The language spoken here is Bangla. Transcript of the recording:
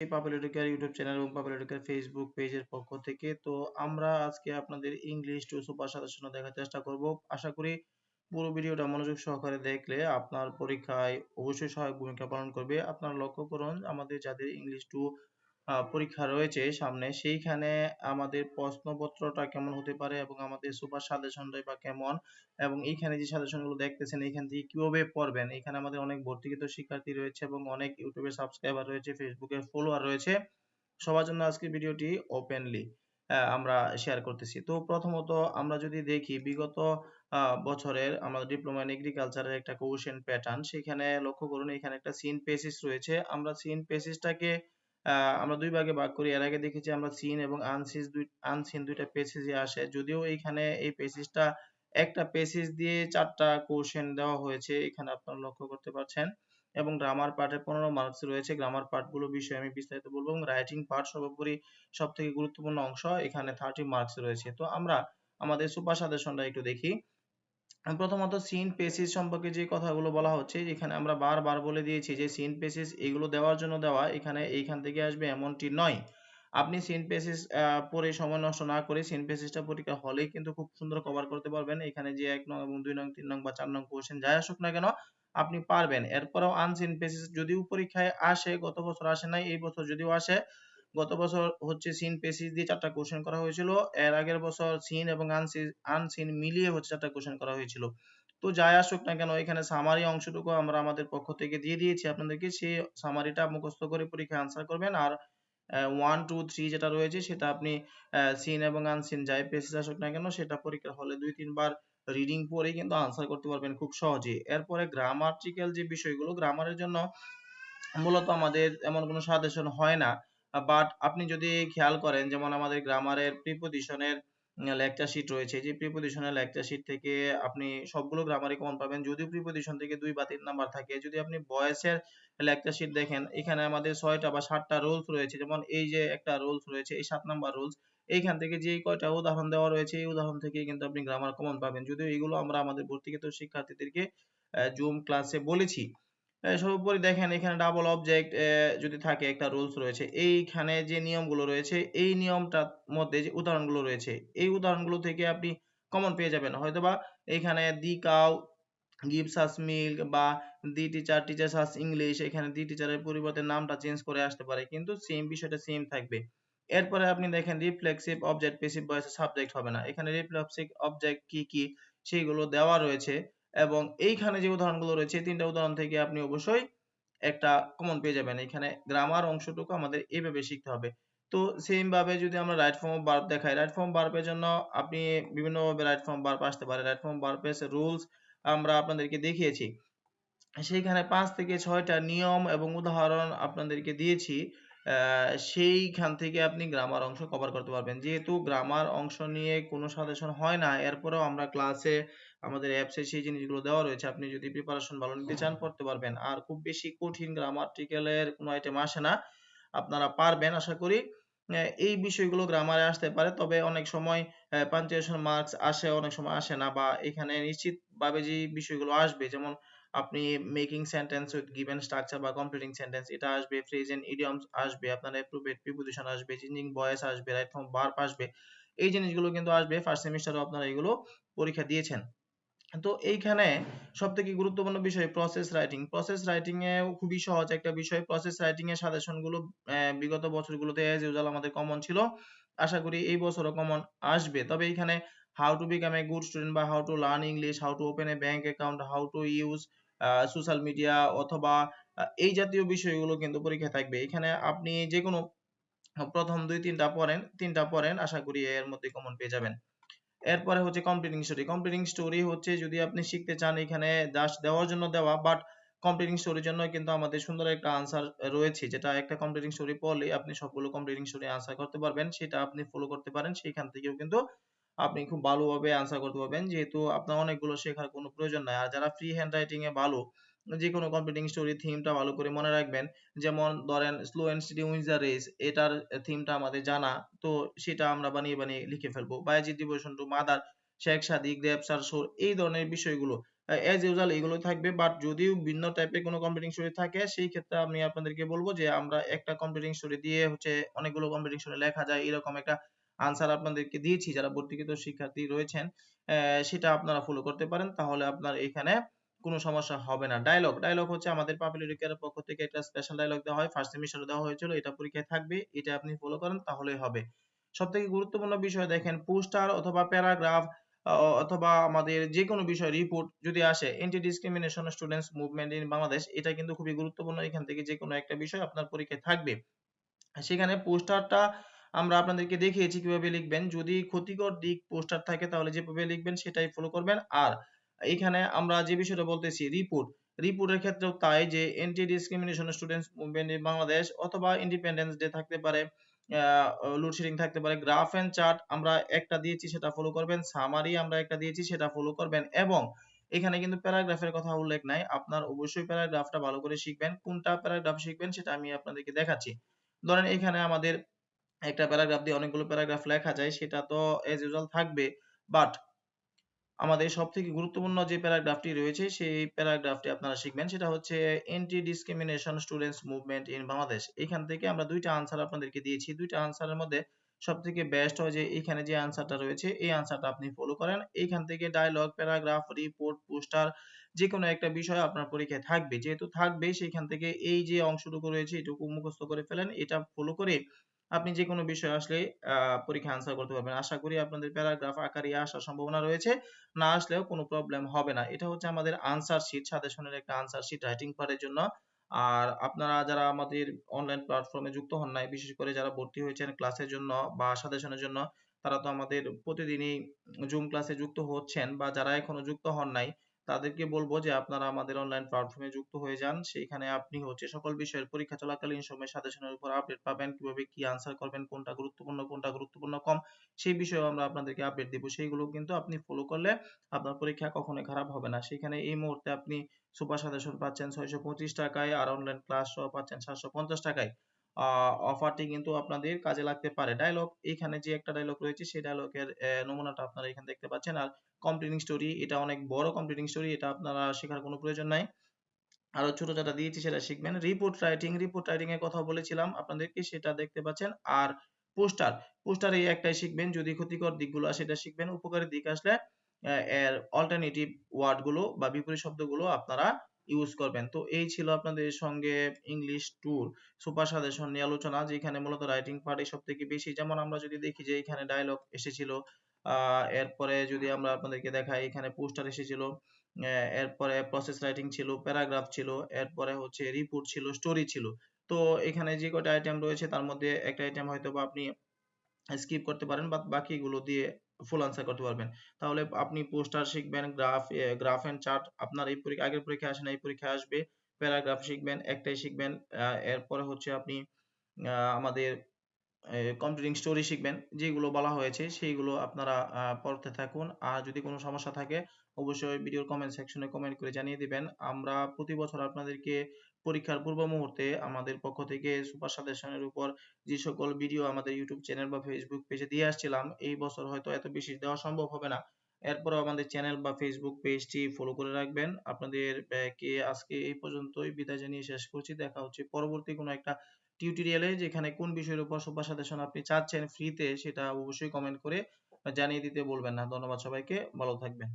পাপেল এডুকেয়ার ইউটিউব চ্যানেল এবং পাপেল এডুকেয়ার ফেসবুক পেজের পক্ষ থেকে। তো আমরা আজকে আপনাদের ইংলিশ টু সুপার সাজেশন দেখার চেষ্টা করব। আশা করি পুরো ভিডিওটা মনোযোগ সহকারে দেখলে আপনার পরীক্ষায় অবশ্যই সহায়ক ভূমিকা পালন করবে। আপনারা লক্ষ্য করুন, আমাদের যাদের ইংলিশ টু পরীক্ষা রয়েছে সামনে, সেইখানে আমাদের প্রশ্নপত্রটা কেমন হতে পারে এবং আমাদের সুপার সাজেশনটাই বা কেমন? এবং এইখানে যে সাজেশনগুলো দেখতেছেন, এইখান থেকে কীভাবে পড়বেন? এখানে আমাদের অনেক ভর্তিকৃত শিক্ষার্থী রয়েছে এবং অনেক ইউটিউবে সাবস্ক্রাইবার রয়েছে ফেসবুকে ফলোয়ার রয়েছে। সবার জন্য আজকে ভিডিওটি ওপেনলি আমরা শেয়ার করতেছি। তো প্রথমত আমরা যদি দেখি, বিগত বছরের আমাদের ডিপ্লোমা ইন এগ্রিকালচারের একটা কোশ্চেন প্যাটার্ন সেখানে লক্ষ্য করুন এখানে একটা সিন পেসিস রয়েছে। আমরা সিন পেসিসটাকে আমরা দুই ভাগে ভাগ করি। এর আগে দেখেছি আমরা সিন এবং আনসিন দুই আনসিন দুইটা পেসিসে আসে। যদিও এইখানে এই পেসিসটা একটা পেসিস দিয়ে চারটা কোশ্চেন দেওয়া হয়েছে, এখানে আপনারা লক্ষ্য করতে পারছেন। এবং গ্রামার পার্টে পনেরো মার্কস রয়েছে। গ্রামার পার্টগুলো বিষয়ে আমি বিস্তারিত বলব এবং রাইটিং পার্ট সর্বোপরি সব থেকে গুরুত্বপূর্ণ অংশ, এখানে থার্টি মার্কস রয়েছে। তো আমরা আমাদের সুপার সাজেশনটা একটু দেখি। প্রথমত সিন পেসিস সম্পর্কে যে কথাগুলো বলা হচ্ছে এখানে আমরা বারবার বলে দিয়েছি যে সিন পেসিস এগুলো দেওয়ার জন্য দেওয়া, এখানে এইখান থেকে আসবে এমনটি নয়। আপনি সিন পেসিস পরে সময় নষ্ট না করে সিন পেসিসটা পরীক্ষা হলেই কিন্তু খুব সুন্দর কভার করতে পারবেন। এখানে যে এক নং এবং দুই নং, তিন নং বা চার নং কোশ্চেন যাই আসুক না কেন, আপনি পারবেন। এরপরেও আনসিন পেসিস যদিও পরীক্ষায় আসে, গত বছর আসে নাই, এই বছর যদিও আসে গত বছর হচ্ছে সিন পেসিস দিয়ে চারটা কোশ্চেন করা হয়েছিল। এর আগের বছর সিন এবং আনসিন মিলিয়ে হচ্ছে চারটা কোশ্চেন করা হয়েছিল। তো যাই আসুক না কেন, এখানে সামারি অংশটুকু আমরা আমাদের পক্ষ থেকে দিয়ে দিয়েছি আপনাদেরকে। সেই সামারিটা মুখস্থ করে পরীক্ষায় আনসার করবেন। আর ওয়ান টু থ্রি যেটা রয়েছে সেটা আপনি সিন এবং আনসিন যাই পেসিস আসুক না কেন, সেটা পরীক্ষার হলে দুই, তিনবার রিডিং পরে কিন্তু আনসার করতে পারবেন খুব সহজে। এরপরে গ্রামাটিক্যাল যে বিষয়গুলো গ্রামারের জন্য মূলত আমাদের এমন কোনো সাজেশন হয় না। বাট আপনি যদি খেয়াল করেন, যেমন আমাদের গ্রামারের প্রিপোজিশনের লেকচার শিট রয়েছে। যে প্রিপোজিশনের লেকচার শিট থেকে আপনি সবগুলো গ্রামারই কমন পাবেন। যদি প্রিপোজিশন থেকে দুই বা তিন নাম্বার থাকে, যদি আপনি ভয়েসের লেকচার শিট দেখেন, এখানে আমাদের ছয়টা বা সাতটা রুলস রয়েছে। যেমন এই যে একটা রুলস রয়েছে, এই সাত নাম্বার রুলস এইখান থেকে যে কয়টা উদাহরণ দেওয়া রয়েছে, এই উদাহরণ থেকে কিন্তু আপনি গ্রামার কমন পাবেন। যদিও এগুলো আমরা আমাদের ভর্তিকৃত শিক্ষার্থীদেরকে জুম ক্লাসে বলেছি। সর্বোপরি দেখেন এখানে ডাবল অবজেক্ট যদি থাকে একটা রুলস রয়েছে। এইখানে যে নিয়মগুলো রয়েছে, এই নিয়মটার মধ্যে যে উদাহরণগুলো রয়েছে, এই উদাহরণগুলো থেকে আপনি কমন পেয়ে যাবেন। হয়তোবা এখানে the cow gives us milk বা the teacher, teachers us English, এখানে দি টিচারের পরিবর্তে নামটা চেঞ্জ করে আসতে পারে, কিন্তু সেম বিষয়টা সেম থাকবে। এরপরে আপনি দেখেন রিফ্লেক্সিভ অবজেক্ট পেসিভ ভয়েসে সাবজেক্ট হবে না। এখানে রিফ্লেক্সিভ অবজেক্ট কি কি, সেইগুলো দেওয়া রয়েছে। এবং এইখানে যে উদাহরণগুলো রয়েছে তিনটা উদাহরণ থেকে আপনি অবশ্যই একটা কমন পেয়ে যাবেন। এখানে গ্রামার অংশটুকু আমাদের এইভাবে শিখতে হবে। তো সেম ভাবে যদি আমরা রাইট ফর্ম অফ দেখাই রাইট ফর্ম ভার্বের জন্য আপনি বিভিন্ন ভাবে রাইট ফর্ম ভার্ব আসতে পারে। রাইট ফর্ম ভার্বের রুলস আমরা আপনাদেরকে দেখিয়েছি। সেইখানে পাঁচ থেকে ছয়টা নিয়ম এবং উদাহরণ আপনাদেরকে দিয়েছি। সেইখান থেকে আপনি গ্রামার অংশ কভার করতে পারবেন। যেহেতু গ্রামার অংশ নিয়ে কোনো সাজেশন হয় না, এরপরেও আমরা ক্লাসে আমাদের অ্যাপসে সেই জিনিসগুলো দেওয়া রয়েছে। আপনি যদি প্রিপারেশন ভালো নিতে চান পড়তে পারবেন। আর খুব বেশি কঠিন গ্রামাটিক্যালের কোনো আইটেম আসে না। আপনারা পারবেন, আশা করি। এই বিষয়গুলো গ্রামারে আসতে পারে। তবে অনেক সময় পাঞ্চুয়েশন মার্কস আসে, অনেক সময় আসে না। বা এখানে নিশ্চিতভাবে যে বিষয়গুলো আসবে, যেমন আপনি making sentence with given structure বা কমপ্লিটিং সেন্টেন্স এটা আসবে ফ্রেজ এন্ড ইডিয়মস আসবে, আপনার অ্যাপ্রোপ্রিয়েট প্রিপোজিশন আসবে চেঞ্জিং ভয়েস আসবে রাইট ফর্ম ভার্ব আসবে, এই জিনিসগুলো কিন্তু আসবে ফার্স্ট সেমিস্টারে আপনারা এগুলো পরীক্ষা দিয়েছেন। তো এইখানে সবথেকে গুরুত্বপূর্ণ বিষয় প্রসেস রাইটিং প্রসেস রাইটিং এ খুবই সহজ একটা বিষয় প্রসেস রাইটিং এর সাজেশনগুলো বিগত বছরগুলোতে এজ ইউজুয়াল আমাদের কমন ছিল, আশা করি এই বছরও কমন আসবে। তবে এখানে how to become a good student বা how to learn English how to open a bank account how to use social media অথবা এই জাতীয় বিষয়গুলো কিন্তু পরীক্ষায় থাকবে। এখানে আপনি যে কোনো প্রথম দুই তিনটা পড়েন তিনটা পড়েন, আশা করি এর মধ্যে কমন পেয়ে যাবেন। এরপরে হচ্ছে কমপ্লিটিং স্টোরি কমপ্লিটিং স্টোরি হচ্ছে যদি আপনি শিখতে চান এখানে জাস্ট দেওয়ার জন্য দেওয়া বাট কমপ্লিটিং স্টোরির জন্য কিন্তু আমাদের সুন্দর একটা আনসার রয়েছে, যেটা একটা কমপ্লিটিং স্টোরি পড়লে আপনি সবগুলো কমপ্লিটিং স্টোরি আনসার করতে পারবেন, সেটা আপনি ফলো করতে পারেন, সেখান থেকেও কিন্তু আপনি খুব ভালোভাবে আনসার করতে পারবেন। যেহেতু আপনার অনেকগুলো শেখার কোনো প্রয়োজন নাই। আর যারা ফ্রি হ্যান্ড রাইটিং এ ভালো যে কোনো কম্পিটিং স্টোরি থিমটা ভালো করে মনে রাখবেন, যেমন ধরেন slow and steady wins the race এটার থিমটা আমাদের জানা, তো সেটা আমরা বানিয়ে বানিয়ে লিখে ফেলব। Bayazid devotion to mother Sheikh Sadiq, Dev sir, এই ধরনের বিষয়গুলো এজ ইউজুয়াল এগুলো থাকবে। বাট যদিও ভিন্ন টাইপের কোনো কম্পিটিং স্টোরি থাকে, সেই ক্ষেত্রে আমি আপনাদেরকে বলব যে, আমরা একটা কম্পিটিং স্টোরি দিয়ে হচ্ছে অনেকগুলো কম্পিটিং স্টোরি লেখা যায়, এরকম একটা আনসার আপনাদেরকে দিয়েছি, যারা ভর্তিকৃত শিক্ষার্থী রয়েছেন সেটা আপনারা ফলো করতে পারেন, তাহলে আপনার এখানে কোনো সমস্যা হবে না। ডায়লগ ডায়লগ হচ্ছে আমাদের পাবলিক এর পক্ষ থেকে একটা স্পেশাল ডায়লগ দেওয়া হয় ফার্স্ট সেমিস্টারে দেওয়া হয়েছিল, এটা পরীক্ষায় থাকবে, এটা আপনি ফলো করেন, তাহলেই হবে। সবথেকে গুরুত্বপূর্ণ বিষয় দেখেন পোস্টার অথবা প্যারাগ্রাফ অথবা আমাদের যে কোনো বিষয় রিপোর্ট যদি আসে anti discrimination students movement in Bangladesh এটা কিন্তু খুবই গুরুত্বপূর্ণ, এখান থেকে যে কোনো একটা বিষয় আপনার পরীক্ষায় থাকবে। সেখানে পোস্টারটা আমরা আপনাদেরকে দেখিয়েছি কীভাবে লিখবেন। যদি ক্ষতিকর দিক পোস্টার থাকে, তাহলে যেভাবে লিখবেন সেটাই ফলো করবেন। আর এখানে আমরা যে বিষয়টা বলতেছি রিপোর্ট রিপোর্টের ক্ষেত্রেও তাই যে anti discrimination students movement in Bangladesh অথবা ইন্ডিপেন্ডেন্স ডে থাকতে পারে লোডশেডিং থাকতে পারে গ্রাফ এন্ড চার্ট আমরা একটা দিয়েছি, সেটা ফলো করবেন। সামারি আমরা একটা দিয়েছি, সেটা ফলো করবেন। এবং এখানে কিন্তু প্যারাগ্রাফের কথা উল্লেখ নাই। আপনার অবশ্যই প্যারাগ্রাফটা ভালো করে শিখবেন। কোনটা প্যারাগ্রাফ শিখবেন, সেটা আমি আপনাদেরকে দেখাচ্ছি। ধরেন এখানে আমাদের একটা প্যারাগ্রাফ দিয়ে অনেকগুলো প্যারাগ্রাফ লেখা যায়, সেটা তো এজ ইউজুয়াল থাকবে। বাট আমাদের সবথেকে গুরুত্বপূর্ণ যে প্যারাগ্রাফটি রয়েছে, সেই প্যারাগ্রাফটি আপনারা শিখবেন। সেটা হচ্ছে anti discrimination students movement in Bangladesh এখান থেকে আমরা দুইটা আনসার আপনাদেরকে দিয়েছি। দুইটা আনসারের মধ্যে সবথেকে বেস্ট হয় যে, এখানে যে আনসারটা রয়েছে, এই আনসারটা আপনি ফলো করেন। এইখান থেকে ডায়লগ প্যারাগ্রাফ রিপোর্ট পোস্টার যে কোনো একটা বিষয় আপনার পরীক্ষায় থাকবে। যেহেতু থাকবে, সেখান থেকে এই যে অংশটুকু রয়েছে, এটুকু মুখস্থ করে ফেলেন। এটা ফলো করে আপনি যে কোনো বিষয় আসলে পরীক্ষা আনসার করতে পারবেন। আশা করি আপনাদের প্যারাগ্রাফ আকারে আসার সম্ভাবনা রয়েছে। না আসলেও কোনো প্রবলেম হবে না। এটা হচ্ছে আমাদের আনসার শিট সাজেশনের একটা আনসার শিট রাইটিং পার্টের জন্য। আর আপনারা যারা আমাদের অনলাইন প্ল্যাটফর্মে যুক্ত হন নাই, বিশেষ করে যারা ভর্তি হয়েছেন ক্লাসের জন্য বা সাজেশনের জন্য, তারা তো আমাদের প্রতিদিনই জুম ক্লাসে যুক্ত হচ্ছেন বা যারা এখনও যুক্ত হন নাই তাদেরকে বলব যে আপনারা আমাদের অনলাইন প্ল্যাটফর্মে যুক্ত হয়ে যান। সেইখানে আপনি হচ্ছে সকল বিষয়ের পরীক্ষা চলাকালীন সময় সাজেশনের উপর আপডেট পাবেন, কীভাবে কি আনসার করবেন, কোনটা গুরুত্বপূর্ণ কোনটা গুরুত্বপূর্ণ, কম, সেই বিষয়ে আমরা আপনাদেরকে আপডেট দিব। সেইগুলো কিন্তু আপনি ফলো করলে আপনার পরীক্ষা কখনোই খারাপ হবে না। সেখানে এই মুহূর্তে আপনি সুপার সাজেশন পাচ্ছেন ছয়শো পঁচিশ টাকায়, আর অনলাইন ক্লাস সহ পাচ্ছেন সাতশো পঞ্চাশ টাকায়। অফারটি কিন্তু আপনাদের কাজে লাগতে পারে। ডায়লগ এখানে যে একটা ডায়লগ রয়েছে, সেই ডায়লগের নমুনাটা আপনারা এখানে দেখতে পাচ্ছেন। আর কমপ্লিটিং স্টোরি এটা অনেক বড় কমপ্লিটিং স্টোরি এটা আপনারা শেখার কোনো প্রয়োজন নাই। আরও ছোট যেটা দিয়েছি, সেটা শিখবেন। রিপোর্ট রাইটিং রিপোর্ট রাইটিং এর কথা বলেছিলাম আপনাদেরকে, সেটা দেখতে পাচ্ছেন। আর পোস্টার পোস্টার এই একটাই শিখবেন। যদি ক্ষতিকর দিকগুলো আসে সেটা শিখবেন। উপকারী দিক আসলে এর অল্টারনেটিভ ওয়ার্ডগুলো বা বিপরীত শব্দগুলো আপনারা ইউজ করবেন। তো এই ছিল আপনাদের সঙ্গে ইংলিশ ট্যুর সুপার সাজেশন নিয়ে আলোচনা, যেখানে মূলত রাইটিং পার্ট সব থেকে বেশি। যেমন আমরা যদি দেখি যে এখানে ডায়লগ এসেছিল এরপরে যদি আমরা আপনাদেরকে দেখাই, এখানে পোস্টার এসেছিল এরপরে প্রসেস রাইটিং ছিল প্যারাগ্রাফ ছিল, এরপরে হচ্ছে রিপোর্ট ছিল স্টোরি ছিল। তো এখানে যে কয়টা আইটেম রয়েছে, তার মধ্যে একটা আইটেম হয়তো বা আপনি স্কিপ করতে পারেন বা বাকিগুলো দিয়ে ফুল আনসার করতে পারবেন। তাহলে আপনি পোস্টার শিখবেন গ্রাফ গ্রাফ এন্ড চার্ট আপনার এই পরীক্ষা, আগের পরীক্ষা আসে না, এই পরীক্ষা আসবে। প্যারাগ্রাফ শিখবেন, একটাই শিখবেন এরপরে হচ্ছে আপনি আমাদের কম্পিউটিং স্টোরি শিখবেন, যেগুলো বলা হয়েছে সেইগুলো আপনারা পড়তে থাকুন। আর যদি কোনো সমস্যা থাকে, অবশ্যই ভিডিওর কমেন্ট সেকশনে কমেন্ট করে জানিয়ে দিবেন। আমরা প্রতি বছর আপনাদেরকে পরীক্ষার পূর্ব মুহূর্তে আমাদের পক্ষ থেকে সুপার সাজেশনের উপর যে সকল ভিডিও আমাদের ইউটিউব চ্যানেল বা ফেসবুক পেজে দিয়ে আসছিলাম, এই বছর হয়তো এত বেশি দেওয়া সম্ভব হবে না। এরপরও আমাদের চ্যানেল বা ফেসবুক পেজটি ফলো করে রাখবেন। আপনাদের কে আজকে এই পর্যন্তই বিদায় জানিয়ে শেষ করছি। দেখা হচ্ছে পরবর্তী কোনো একটা টিউটোরিয়ালে যেখানে কোন বিষয়ের উপর সাজেশন আপনি চাচ্ছেন ফ্রিতে সেটা অবশ্যই কমেন্ট করে জানিয়ে দিতে বলবেন না। ধন্যবাদ সবাইকে। ভালো থাকবেন।